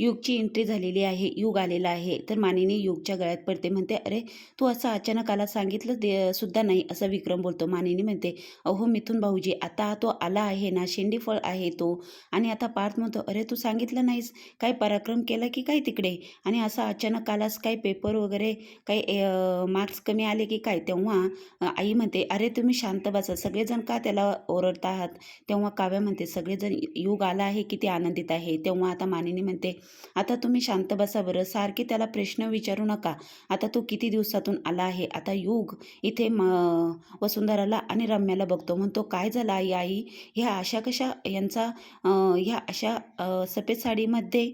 युगची entry झालेली आहे युग आलेला आहे. तर मानिनी युगच्या गळ्यात पडते. म्हणते अरे तू असं अचानक आला सांगितलं दे सुद्धा नाही असं विक्रम बोलतो. मानिनी म्हणते अहो मिथून भाऊजी आता तो आला आहे ना शेंडीफळ आहे तो. आणि आता पार्थ म्हणतो अरे तू सांगितलं नाहीस? काय पराक्रम केला की काय तिकडे? आणि असं अचानक आलास काय पेपर वगैरे काही मार्क्स कमी आले की काय? तेव्हा आई म्हणते अरे तुम्ही शांत बसा. सगळेजण का त्याला ओरडता आहात तेव्हा काव्या म्हणते सगळेजण युग आला आहे किती आनंदित आहे. तेव्हा आता मानिनी म्हणते आता तुम्ही शांत बसा बरं. सारखे त्याला प्रश्न विचारू नका. आता तो किती दिवसातून आला आहे? आता युग. इथे म वसुंधराला आणि रम्याला बघतो. म्हणतो काय झालं आई आई? ह्या अशा कशा यांचा ह्या अशा सफेद साडीमध्ये?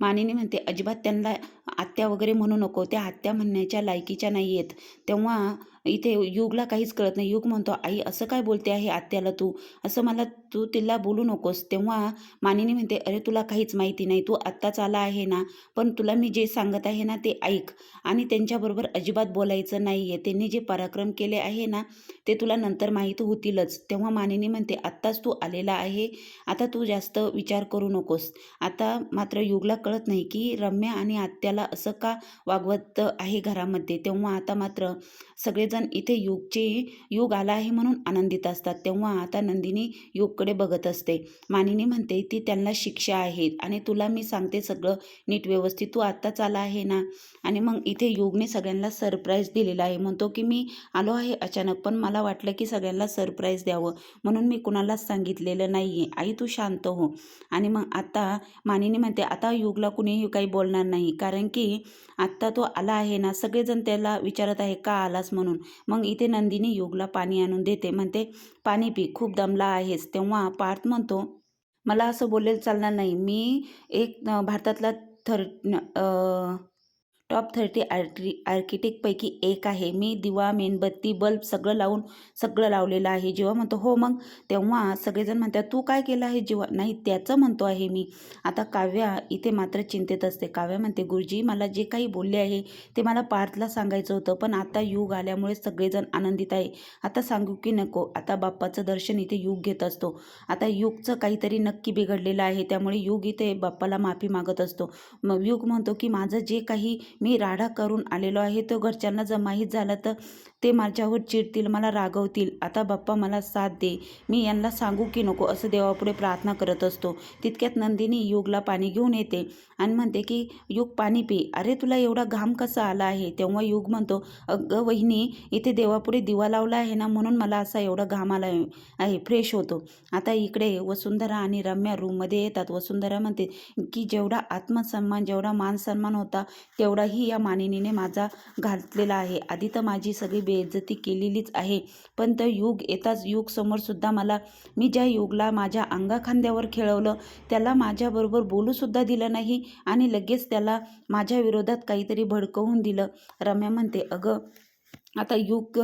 मानिनी म्हणते अजिबात त्यांना आत्या वगैरे म्हणू नको. त्या आत्या म्हणण्याच्या लायकीच्या नाही आहेत तेव्हा इथे युगला काहीच कळत नाही. युग म्हणतो आई असं काय बोलते आहे आत्याला तू? असं मला तू तिला बोलू नकोस. तेव्हा मानिनी म्हणते अरे तुला काहीच माहिती नाही. तू आत्ताच आला आहे ना? पण तुला मी जे सांगत आहे ना ते ऐक. आणि त्यांच्याबरोबर अजिबात बोलायचं नाही आहे त्यांनी जे पराक्रम केले आहे ना ते तुला नंतर माहीत होतीलच. तेव्हा मानिनी म्हणते आत्ताच तू आलेला आहे. आता तू जास्त विचार करू नकोस. आता मात्र युगला कळत नाही की रम्या आणि आत्याला असं का वागवत आहे घरामध्ये? तेव्हा आता मात्र सगळेजण इथे युगचे युग आला आहे म्हणून आनंदित असतात. तेव्हा आता नंदिनी युगकडे बघत असते. मानिनी म्हणते ती त्यांना शिक्षा आहे आणि तुला मी सांगते सगळं नीट व्यवस्थित. तू आत्ताच आला आहे ना? आणि मग इथे युगने सगळ्यांना सरप्राईज दिलेला आहे. म्हणतो की मी आलो आहे अचानक पण मला वाटलं की सगळ्यांना सरप्राईज द्यावं. म्हणून मी कुणालाच सांगितलेलं नाही आहे आई तू शांत हो. आणि मग आता मानिनी म्हणते आता युगला कुणीही काही बोलणार नाही. कारण की आत्ता तो आला आहे ना सगळेजण त्याला विचारत आहे का आलास म्हणून? मग इथे नंदिनी युगला पाणी आणून देते. म्हणते पाणी पी खूप दमला आहेस. तेव्हा पार्थ म्हणतो मला असं बोलेल चालणार नाही. मी एक भारतातला थर टॉप थर्टी आर्टी आर्किटेक्टपैकी एक आहे. मी दिवा मेणबत्ती बल्ब सगळं लावून सगळं लावलेलं आहे. जेव्हा म्हणतो हो मग तेव्हा सगळेजण म्हणतात तू काय केलं आहे? जेव्हा नाही त्याचं म्हणतो आहे मी. आता काव्या इथे मात्र चिंतेत असते. काव्या म्हणते गुरुजी मला जे काही बोलले आहे ते मला पार्थला सांगायचं होतं पण आता युग आल्यामुळे सगळेजण आनंदित आहे. आता सांगू की नको. आता बाप्पाचं दर्शन इथे युग घेत असतो. आता युगचं काहीतरी नक्की बिघडलेलं आहे. त्यामुळे युग इथे बाप्पाला माफी मागत असतो. मग युग म्हणतो की माझं जे काही मी राडा करून आलेलो आहे. तो घरच्यांना जर माहीत झालं तर ते माझ्यावर चिडतील मला रागवतील. आता बाप्पा मला साथ दे. मी यांना सांगू की नको असं देवापुढे प्रार्थना करत असतो. तितक्यात नंदिनी युगला पाणी घेऊन येते आणि म्हणते की युग पाणी पी. अरे तुला एवढा घाम कसा आला आहे? तेव्हा युग म्हणतो अगं वहिनी इथे देवापुढे दिवा लावला आहे ना म्हणून मला असा एवढा घाम आला आहे- आहे फ्रेश होतो. आता इकडे वसुंधरा आणि रम्या रूममध्ये येतात. वसुंधरा म्हणते की जेवढा आत्मसन्मान जेवढा मान सन्मान होता तेवढाही या मानिनीने माझा घातलेला आहे. आधी तर माझी सगळी बेइज्जती केलेलीच आहे. पण तर युग येताच युग समोर सुद्धा मला मी ज्या युगला माझ्या अंगाखांद्यावर खेळवलं त्याला माझ्याबरोबर बोलूसुद्धा दिलं नाही आणि लगेच त्याला माझ्या विरोधात काहीतरी भडकवून दिलं. रम्या म्हणते अगं आता युग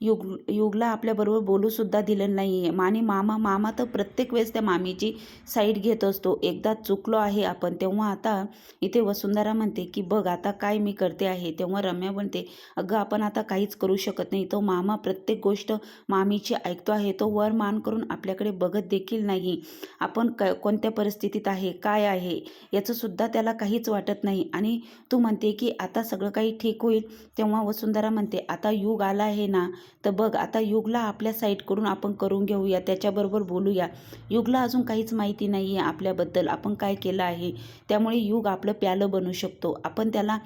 युग युगला आपल्याबरोबर बोलूसुद्धा दिलं नाही आहे आणि मामा मामा तर प्रत्येक वेळेस त्या मामीची साईड घेत असतो. एकदा चुकलो आहे आपण तेव्हा आता इथे वसुंधरा म्हणते की बघ आता काय मी करते आहे? तेव्हा रम्या म्हणते अगं आपण आता काहीच करू शकत नाही. तो मामा प्रत्येक गोष्ट मामीची ऐकतो आहे. तो वर मान करून आपल्याकडे बघत देखील नाही. आपण क कोणत्या परिस्थितीत आहे? काय आहे? याचंसुद्धा त्याला काहीच वाटत नाही. आणि तू म्हणते की आता सगळं काही ठीक होईल. तेव्हा वसुंधरा म्हणते आता युग आला आहे ना तर बघ आता युगला आपल्या साईडकडून आपण करून घेऊया त्याच्याबरोबर बोलूया. युगला अजून काहीच माहिती नाही आहे आपल्याबद्दल आपण काय केलं आहे. त्यामुळे युग आपलं प्यालं बनू शकतो. आपण त्याला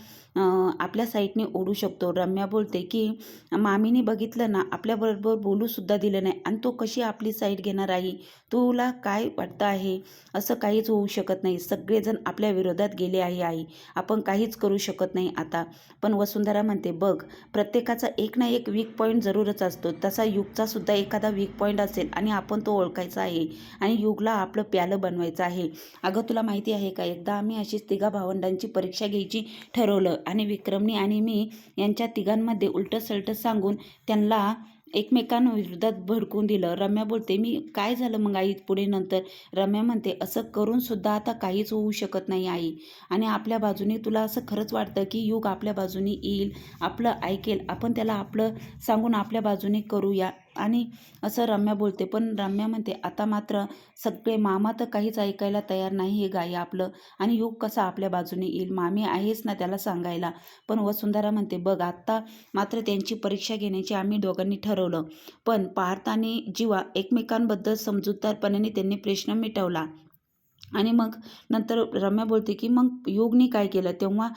आपल्या साईडने ओढू शकतो. रम्या बोलते की मामीने बघितलं ना आपल्याबरोबर बोलूसुद्धा दिलं नाही. आणि तो कशी आपली साईड घेणार आहे? तुला काय वाटतं आहे? असं काहीच होऊ शकत नाही. सगळेजण आपल्या विरोधात गेले आहे आई. आपण काहीच करू शकत नाही आता. पण वसुंधरा म्हणते बघ प्रत्येकाचा एक ना एक वीक पॉईंट जरूरच असतो. तसा युगचा सुद्धा एखादा वीक पॉईंट असेल आणि आपण तो ओळखायचा आहे. आणि युगला आपलं प्यालं बनवायचं आहे. अगं तुला माहिती आहे का? एकदा आम्ही अशीच तिघा भावंडांची परीक्षा घ्यायची ठरवलं आणि विक्रमनी आणि मी यांच्या तिघांमध्ये उलटं सलटं सांगून त्यांना एकमेकांविरोधात भडकून दिलं. रम्या बोलते मी काय झालं मग आई पुढे नंतर? रम्या म्हणते असं करून सुद्धा आता काहीच होऊ शकत नाही आई. आणि आपल्या बाजूने तुला असं खरंच वाटतं की युग आपल्या बाजूने येईल आपलं ऐकेल. आपण त्याला आपलं सांगून आपल्या बाजूने करूया. आणि असं रम्या बोलते पण रम्या म्हणते आता मात्र सगळे मामा तर काहीच ऐकायला तयार नाही हे गाय आपलं. आणि युग कसा आपल्या बाजूने येईल? मामी आहेच ना त्याला सांगायला पण वसुंधरा म्हणते बघ आत्ता मात्र त्यांची परीक्षा घेण्याची आम्ही दोघांनी ठरवलं. पण पार्थ आणि जीवा एकमेकांबद्दल समजूतदारपणाने त्यांनी प्रश्न मिटवला. आणि मग नंतर रम्या बोलते की मग योगने काय केलं? तेव्हा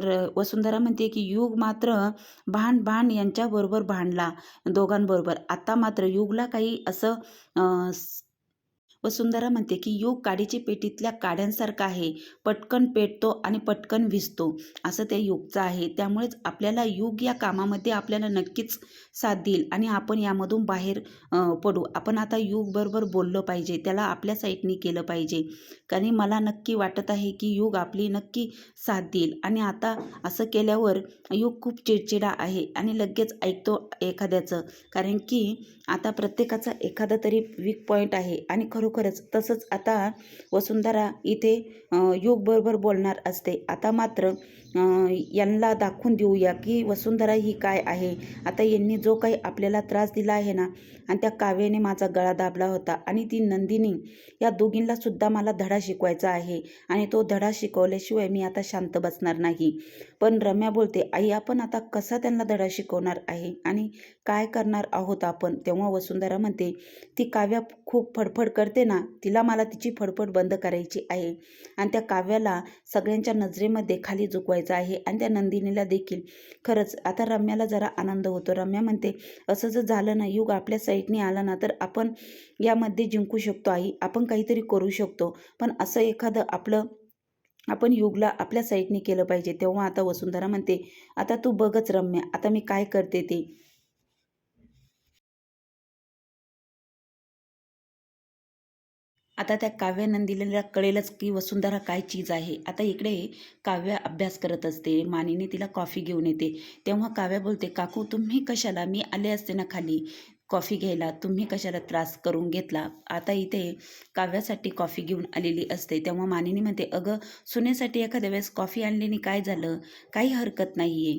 र वसुंधरा म्हणते की युग मात्र भांड भांड यांच्याबरोबर भांडला दोघांबरोबर. आता मात्र युगला काही असं वसुंधरा म्हणते की युग काडीची पेटीतल्या काड्यांसारखा आहे. पटकन पेटतो आणि पटकन विजतो. असं त्या युगचं आहे. त्यामुळेच आपल्याला युग या कामामध्ये आपल्याला नक्कीच साथ देईल. आणि आपण यामधून बाहेर पडू. आपण आता योगबरोबर बोललं पाहिजे. त्याला आपल्या साईडनी केलं पाहिजे. कारण मला नक्की वाटत आहे की युग आपली नक्की साथ देईल. आणि आता असं केल्यावर युग खूप चिडचिडा आहे. आणि लगेच ऐकतो एखाद्याचं. कारण की आता प्रत्येकाचा एखादा तरी वीक पॉईंट आहे आणि खरोखरच तसंच आता वसुंधरा इथे योगबरोबर बोलणार असते. आता मात्र यांना दाखवून देऊया की वसुंधरा ही काय आहे. आता यांनी जो काही आपल्याला त्रास दिला आहे ना आणि त्या काव्याने माझा गळा दाबला होता आणि ती नंदिनी या दोघींलासुद्धा मला धडा शिकवायचा आहे. आणि तो धडा शिकवल्याशिवाय मी आता शांत बसणार नाही. पण रम्या बोलते आई आपण आता कसा त्यांना धडा शिकवणार आहे आणि काय करणार आहोत आपण? तेव्हा वसुंधरा म्हणते ती काव्या खूप फडफड करते ना तिला मला तिची फडफड बंद करायची आहे आणि त्या काव्याला सगळ्यांच्या नजरेमध्ये खाली झुकवायचं आहे आणि त्या नंदिनीला देखील. खरंच आता रम्याला जरा आनंद होतो. रम्या म्हणते असं जर झालं ना युग आपल्या साईडने आला ना तर आपण यामध्ये जिंकू शकतो आई. आपण काहीतरी करू शकतो. पण असं एखादं आपलं आपण युगला आपल्या साईडने केलं पाहिजे. तेव्हा आता वसुंधरा म्हणते आता तू बघच रम्या आता मी काय करते ते? आता त्या काव्या नंदिनीला कळेलच की वसुंधरा काय चीज आहे. आता इकडे काव्या अभ्यास करत असते. मानीने तिला कॉफी घेऊन येते. तेव्हा काव्या बोलते काकू तुम्ही कशाला? मी आले असते ना खाली. कॉफी घ्यायला तुम्ही कशाला त्रास करून घेतला? आता इथे काव्यासाठी कॉफी घेऊन आलेली असते. तेव्हा मानिनी म्हणते अगं सुनेसाठी एखाद्या वेळेस कॉफी आणल्याने काय झालं? काही हरकत नाही आहे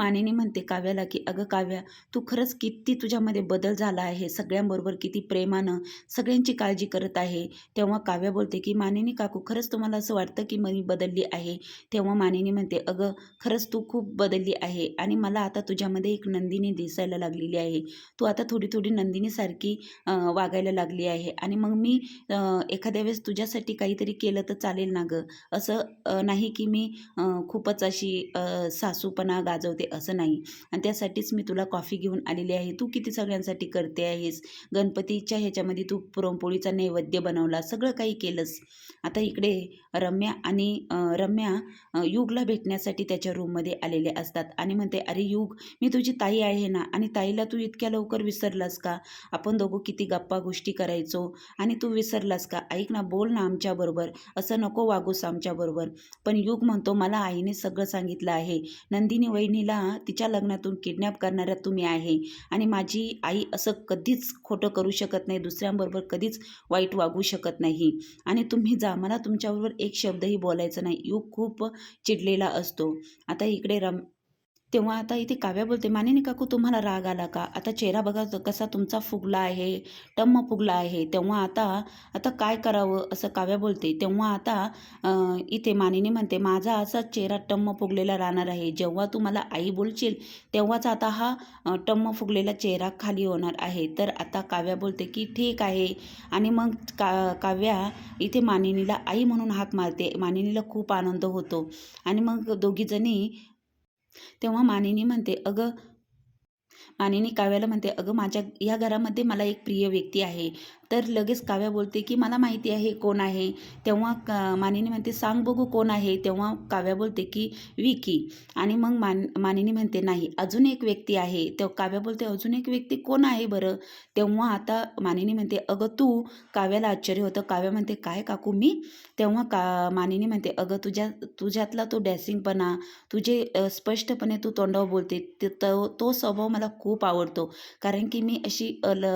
मानिनी म्हणते काव्याला की अगं काव्या तू खरंच किती तुझ्यामध्ये बदल झाला आहे. सगळ्यांबरोबर किती प्रेमानं सगळ्यांची काळजी करत आहे. तेव्हा काव्या बोलते की मानिनी काकू खरंच तुम्हाला असं वाटतं की मी बदलली आहे? तेव्हा मानिनी म्हणते अगं खरंच तू खूप बदलली आहे आणि मला आता तुझ्यामध्ये एक नंदिनी दिसायला लागलेली आहे. तू आता थोडी थोडी नंदिनीसारखी वागायला लागली आहे आणि मग मी एखाद्या वेळेस तुझ्यासाठी काहीतरी केलं तर चालेल ना गं? असं नाही की मी खूपच अशी सासूपणा गाजवते. असं नाही. आणि त्यासाठीच मी तुला कॉफी घेऊन आलेली आहे. तू किती सगळ्यांसाठी करते आहेस? गणपतीच्या ह्याच्यामध्ये तू पुरणपोळीचा नैवेद्य बनवला सगळं काही केलंस. आता इकडे रम्या आणि रम्या युगला भेटण्यासाठी त्याच्या रूममध्ये आलेले असतात. आणि म्हणते अरे युग मी तुझी ताई आहे ना? आणि ताईला तू इतक्या लवकर विसरलास का? आपण दोघं किती गप्पा गोष्टी करायचो. आणि तू विसरलास का? ऐक ना बोल ना आमच्याबरोबर असं नको वागूस आमच्याबरोबर पण युग म्हणतो मला आईने सगळं सांगितलं आहे. नंदिनी वहिनीला तिच्या लग्नातून किडनॅप करणाऱ्या तुम्ही आहे. आणि माझी आई असं कधीच खोटं करू शकत नाही दुसऱ्यांबरोबर कधीच वाईट वागू शकत नाही. आणि तुम्ही जा मला तुमच्याबरोबर एक शब्दही बोलायचं नाही. युग खूप चिडलेला असतो. आता इकडे रम तेव्हा आता इथे काव्या बोलते मानिनी काकू तुम्हाला राग आला का? आता चेहरा बघा कसा तुमचा फुगला आहे टम्म फुगला आहे. तेव्हा आता आता काय करावं? असं काव्या बोलते. तेव्हा आता इथे मानिनी म्हणते माझा असा चेहरा टम्म फुगलेला राहणार आहे. जेव्हा तू मला आई बोलशील तेव्हाच आता हा टम्म फुगलेला चेहरा खाली होणार आहे. तर आता काव्या बोलते की ठीक आहे. आणि मग का काव्या इथे मानिनीला आई म्हणून हाक मारते. मानिनीला खूप आनंद होतो. आणि मग दोघीजणी तेव्हा मानिनी म्हणते अगं मानिनी काव्याला म्हणते अगं माझ्या या घरामध्ये मला एक प्रिय व्यक्ती आहे. तर लगेच काव्या बोलते की मला माहिती आहे कोण आहे. तेव्हा का मानिनी म्हणते सांग बघू कोण आहे. तेव्हा काव्या बोलते की विकी. आणि मग मान मानिनी म्हणते नाही अजून एक व्यक्ती आहे. तेव्हा काव्या बोलते अजून एक व्यक्ती कोण आहे बरं? तेव्हा आता मानिनी म्हणते अगं तू. काव्याला आश्चर्य होतं. काव्या म्हणते काय काकू मी? तेव्हा का मानिनी म्हणते अगं तुझ्या तुझ्यातला तो डॅसिंगपणा तुझे स्पष्टपणे तू तोंडावर बोलते. तो तो स्वभाव मला खूप आवडतो. कारण की मी अशी ल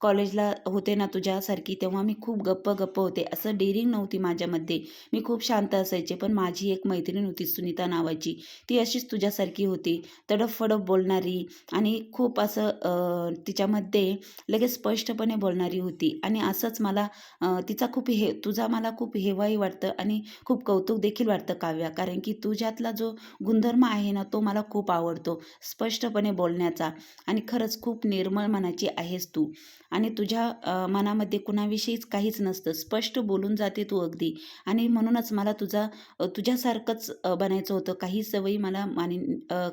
कॉलेजला होते ना तुझ्यासारखी तेव्हा मी खूप गप्प गप्प होते. असं डेरिंग नव्हती माझ्यामध्ये. मी खूप शांत असायचे पण माझी एक मैत्रीण होती सुनीता नावाची. ती अशीच तुझ्यासारखी होती. तडफ बोलणारी आणि खूप असं तिच्यामध्ये लगेच स्पष्टपणे बोलणारी होती. आणि असंच मला तिचा खूप हे तुझा मला खूप हेवाही वाटतं आणि खूप कौतुक देखील वाटतं काव्या. कारण की तुझ्यातला जो गुणधर्म आहे ना तो मला खूप आवडतो स्पष्टपणे बोलण्याचा. आणि खरंच खूप निर्मळ मनाची आहेस तू. आणि तुझ्या मनामध्ये कुणाविषयीच काहीच नसतं. स्पष्ट बोलून जाते तू अगदी. आणि म्हणूनच मला तुझा तुझ्यासारखंच बनायचं होतं. काही सवयी मला मानि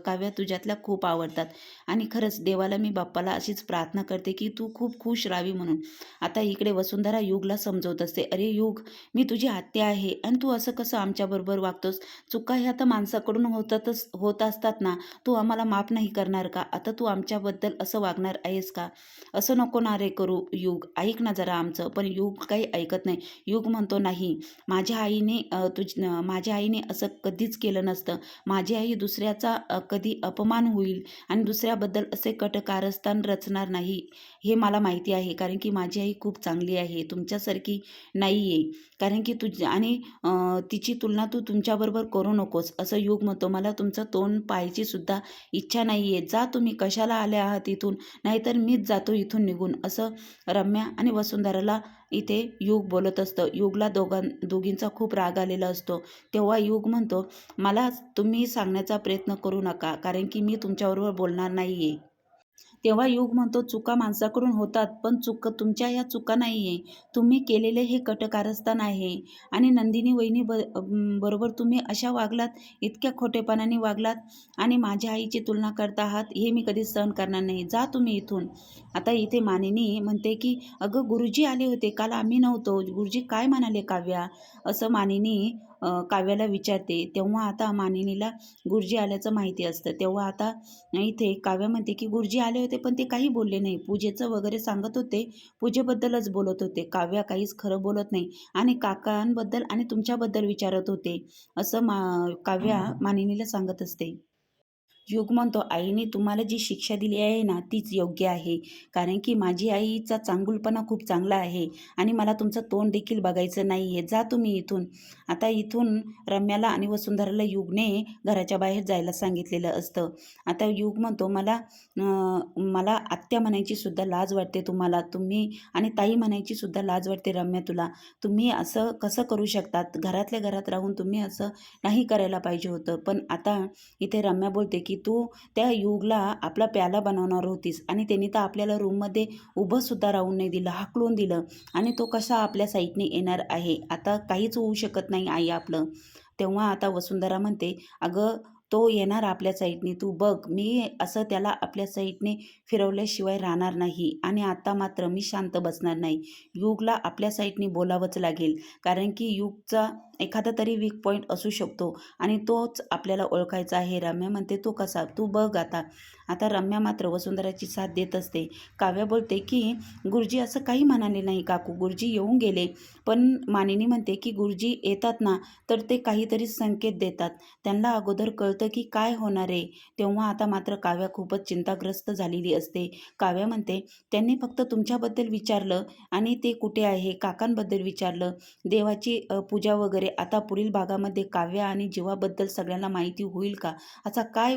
काव्या तुझ्यातल्या खूप आवडतात. आणि खरंच देवाला मी बाप्पाला अशीच प्रार्थना करते की तू खूप खुश राहावी म्हणून. आता इकडे वसुंधरा युगला समजवत असते. अरे युग मी तुझी आत्या आहे आणि तू असं कसं आमच्याबरोबर वागतोस? चुका ह्या तर माणसाकडून होतातच होत असतात ना. तू आम्हाला माफ नाही करणार का? आता तू आमच्याबद्दल असं वागणार आहेस का? असं नको ना रे. करू. युग. ऐक ना जरा आमचं. पण युग काही ऐकत नाही. युग म्हणतो नाही. माझ्या आईने तुझ माझ्या आईने असं कधीच केलं नसतं. माझी आई दुसऱ्याचा कधी अपमान होईल आणि दुसऱ्याबद्दल असे कटकारस्थान रचणार नाही. हे मला माहिती आहे कारण की माझी आई खूप चांगली आहे तुमच्यासारखी नाही आहे कारण की तुझ आणि तिची तुलना तू तुमच्याबरोबर करू नकोस असं युग म्हणतो. मला तुमचं तोंड पाहायची सुद्धा इच्छा नाही आहे जा तुम्ही कशाला आले आहात इथून? नाहीतर मीच जातो इथून निघून असं रम्या आणि वसुंधराला इथे युग बोलत असतं. युगला दोघां दोघींचा खूप राग आलेला असतो. तेव्हा युग म्हणतो मला तुम्ही सांगण्याचा प्रयत्न करू नका कारण की मी तुमच्याबरोबर बोलणार नाही आहे तेव्हा युग म्हणतो चुका माणसाकडून होतात पण चुक तुमच्या या चुका नाही आहे तुम्ही केलेले हे कटकारस्थान आहे. आणि नंदिनी वहिनी ब बरोबर तुम्ही अशा वागलात इतक्या खोटेपणाने वागलात आणि माझ्या आईची तुलना करता आहात हे मी कधीच सहन करणार नाही. जा तुम्ही इथून. आता इथे मानिनी म्हणते की अगं गुरुजी आले होते काल आम्ही नव्हतो. गुरुजी काय म्हणाले काव्या? असं मानिनी काव्याला विचारते तेव्हा आता मानिनीला गुरुजी आल्याचं माहिती असतं. तेव्हा आता इथे काव्या म्हणते की गुरुजी आले होते पण ते काही बोलले नाही. पूजेचं वगैरे सांगत होते पूजेबद्दलच बोलत होते. काव्या काहीच खरं बोलत नाही आणि काकांबद्दल आणि तुमच्याबद्दल विचारत होते. असं मा काव्या मानिनीला सांगत असते. युग म्हणतो आईने तुम्हाला जी शिक्षा दिली आहे ना तीच योग्य आहे. कारण की माझी आईचा चांगुलपणा खूप चांगला आहे आणि मला तुमचं तोंड देखील बघायचं नाही आहे जा तुम्ही इथून. आता इथून रम्याला आणि वसुंधराला युगने घराच्या बाहेर जायला सांगितलेलं असतं. आता युग म्हणतो मला मला आत्या म्हणायची सुद्धा लाज वाटते तुम्हाला. तुम्ही आणि ताई म्हणायची सुद्धा लाज वाटते रम्या तुला. तुम्ही असं कसं करू शकतात? घरातल्या घरात राहून तुम्ही असं नाही करायला पाहिजे होतं. पण आता इथे रम्या बोलते की तू त्या युगला आपला प्याला बनवणार होतीस. आणि त्यांनी तर आपल्याला रूममध्ये उभंसुद्धा राहून नाही दिलं हाकलून दिलं. आणि तो कसा आपल्या साईटने येणार आहे? आता काहीच होऊ शकत नाही आई आपलं. तेव्हा आता वसुंधरा म्हणते अगं तो येणार आपल्या साईडने तू बघ मी असं त्याला आपल्या साईडने फिरवल्याशिवाय राहणार नाही आणि आता मात्र मी शांत बसणार नाही. युगला आपल्या साईडने बोलावंच लागेल कारण की युगचा एखादा तरी वीक पॉईंट असू शकतो आणि तोच आपल्याला ओळखायचा आहे. रम्या म्हणते तो कसा? तू बघ आता. आता रम्या मात्र वसुंधराची साथ देत असते. काव्या बोलते की गुरुजी असं काही म्हणाले नाही काकू. गुरुजी येऊन गेले. पण मानिनी म्हणते की गुरुजी येतात ना तर ते काहीतरी संकेत देतात. त्यांना अगोदर कळतं की काय होणार आहे. तेव्हा आता मात्र काव्या खूपच चिंताग्रस्त झालेली असते. काव्या म्हणते त्यांनी फक्त तुमच्याबद्दल विचारलं आणि ते कुठे आहे? काकांबद्दल विचारलं. देवाची पूजा वगैरे आता पुढील भागामध्ये काव्या आणि जीवाबद्दल सगळ्यांना माहिती होईल का? असा काय